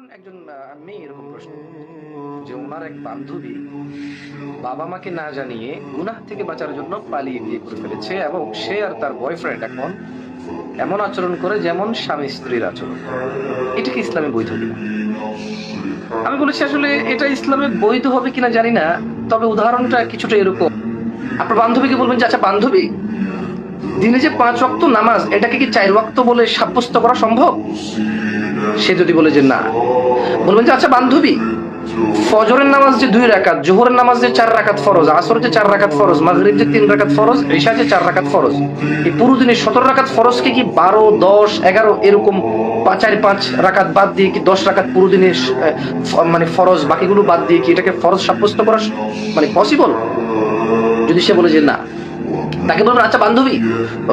ধরেন একজন মেয়ে এরকম প্রশ্ন। যে ওনার এক বান্ধবী বাবা মাকে না জানিয়ে গুনাহ থেকে বাঁচার জন্য পালিয়ে বিয়ে করে ফেলেছে এবং সে আর তার বয়ফ্রেন্ড এখন এমন আচরণ করে যেমন স্বামী স্ত্রীর আচরণ এটা কি ইসলামে বৈধ কিনা? আমি বলেছি আসলে এটা ইসলামে বৈধ হবে কিনা জানি না, তবে উদাহরণটা কিছুটা এরকম। আপনার বান্ধবীকে বলবেন যে আচ্ছা বান্ধবী, দিনে যে পাঁচ ওয়াক্ত নামাজ, এটাকে কি চার ওয়াক্ত বলে সাব্যস্ত করা সম্ভব? সে যদি বলে যে না। বলবেন যে আচ্ছা বান্ধবী, ফজরের নামাজ যে দুই রাকাত, জোহরের নামাজ যে চার রাকাত ফরজ আসর যে চার রাকাত ফরজ মাগরিব যে তিন রাকাত ফরজ ঈশা যে চার রাকাত ফরজ, এই পুরো দিনে সতেরো রাকাত ফরজকে কি বারো, দশ, এগারো এরকম চার, পাঁচ রাকাত বাদ দিয়ে কি দশ রাকাত পুরো দিনে মানে ফরজ বাকিগুলো বাদ দিয়ে কি এটাকে ফরজ সাব্যস্ত করা মানে পসিবল যদি সে বলে যে না, তাকে বলবেন আচ্ছা বান্ধবী,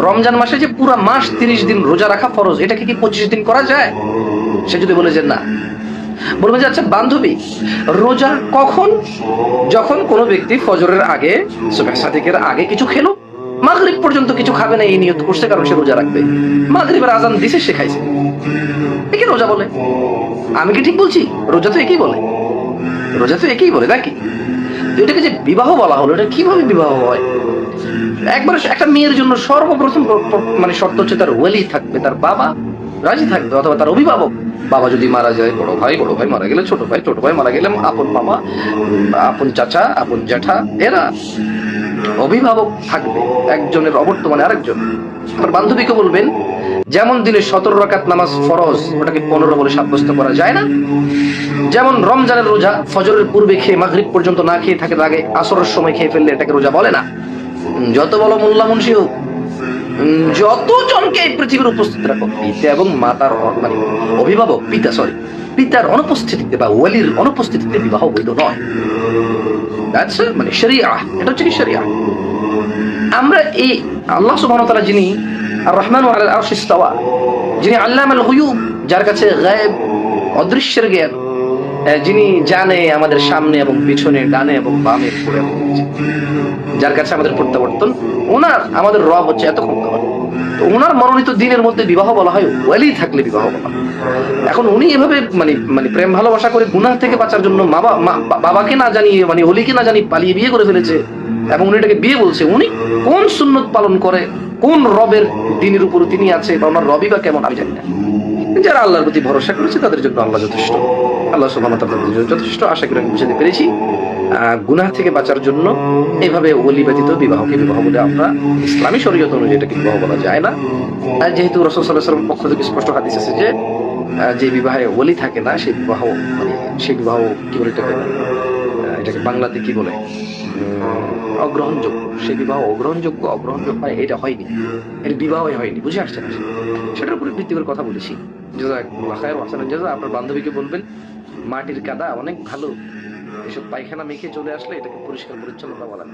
রমজান মাসে যে পুরো মাস তিরিশ দিন রোজা রাখা ফরজ, এটাকে কি পঁচিশ দিন করা যায়? সে যদি বলে যে না বলবেন যে আচ্ছা বান্ধবী, রোজা কখন? যখন কোনো ব্যক্তি ফজরের আগে সাদিকের আগে কিছু খেলো, মাগরিব পর্যন্ত কিছু খাবে না, এই নিয়ত করছে, কারণ সে রোজা রাখবে। মাগরিবের আজান দিছে, সে খাইছে। একে রোজা বলে? আমি কি ঠিক বলছি? রোজা তো একই বলে। রোজা তো একই বলে, নাকি? এটাকে যে বিবাহ বলা হলো, এটা কীভাবে বিবাহ হয়? একবার একটা মেয়ের জন্য সর্বপ্রথম প্র- প্র- মানে শর্ত হচ্ছে, তার ওয়েলি থাকবে, তার বাবা রাজি থাকবে, অথবা তার অভিভাবক। বাবা যদি মারা যায়, বড় ভাই বড় ভাই মারা গেলে ছোট ভাই ছোট ভাই মারা গেলে আপন মামা, আপন চাচা, আপন জ্যাঠা, এরা অভিভাবক থাকবে, একজনের অবর্তমানে আরেকজন। আপনার বান্ধবীকে বলবেন, যেমন দিনে সতেরো রাকাত নামাজ ফরজ, ওটাকে পনেরো বলে সাব্যস্ত করা যায় না। যেমন রমজানের রোজা, ফজরের পূর্বে খেয়ে মাগরিব পর্যন্ত না খেয়ে থাকে আগে আসরের সময় খেয়ে ফেললে এটাকে রোজা বলে না। যত বলো মোল্লা মুন্সি হোক যত জনকে এই পৃথিবীর উপস্থিত রাখো, পিতা এবং মাতার মানে অভিভাবক, পিতা সরি পিতার অনুপস্থিতিতে বা ওয়ালির অনুপস্থিতিতে বিবাহ বৈধ নয়। That's মানে শরিয়া, এটা হচ্ছে কি শরিয়া? আমরা এই আল্লাহ সুবহানাহু ওয়া তাআলা যিনি আর রহমান আলাল আরশি যিনি আল্লামাল গুয়ুব, যার কাছে গায়েব, অদৃশ্যের জ্ঞান যিনি জানে আমাদের সামনে এবং পিছনে, ডানে এবং বামে পড়ে যার কাছে আমাদের প্রত্যাবর্তন, ওনার, আমাদের রব হচ্ছে এত ক্ষমতাবান তো ওনার মনোনীত দিনের মধ্যে বিবাহ বলা হয় ওয়ালি থাকলে বিবাহ বলা। এখন উনি এভাবে মানে মানে প্রেম ভালোবাসা করে গুনাহ থেকে বাঁচার জন্য মা- বাবাকে না জানিয়ে মানে অলিকে না জানিয়ে পালিয়ে বিয়ে করে ফেলেছে এবং উনি এটাকে বিয়ে বলছে, উনি কোন সুন্নত পালন করে, কোন রবের দিনের উপর তিনি আছে বা ওনার রবি বা কেমন আমি জানি না। যারা আল্লাহর প্রতি ভরসা করেছে, তাদের জন্য আল্লাহ যথেষ্ট। আল্লাহ তাআলা তাদের জন্য যথেষ্ট। আশা করি আমি বুঝাতে পেরেছি। গুনাহ থেকে বাঁচার জন্য এভাবে ওলি ব্যতীত বিবাহকে বিবাহ বলে আমরা ইসলামী শরীয়ত অনুযায়ী এটাকে বিবাহ বলা যায় না। আর যেহেতু রসুল সাল্লাহ পক্ষ থেকে স্পষ্ট হাদিস আছে যে যে বিবাহে ওলি থাকে না সেই বিবাহ মানে সেই বিবাহ কি বলে এটাকে? এটাকে বাংলাতে কি বলে? অগ্রহণযোগ্য। সে বিবাহ অগ্রহণযোগ্য অগ্রহণযোগ্য হয় এটা হয়নি। এর বিবাহই হয়নি। বুঝে আসছে না সেটার উপরে ভিত্তি করে কথা বলেছি। আপনার বান্ধবীকে বলবেন, মাটির কাদা অনেক ভালো। এসব পায়খানা মেখে চলে আসলে এটাকে পরিষ্কার পরিচ্ছন্নতা বলা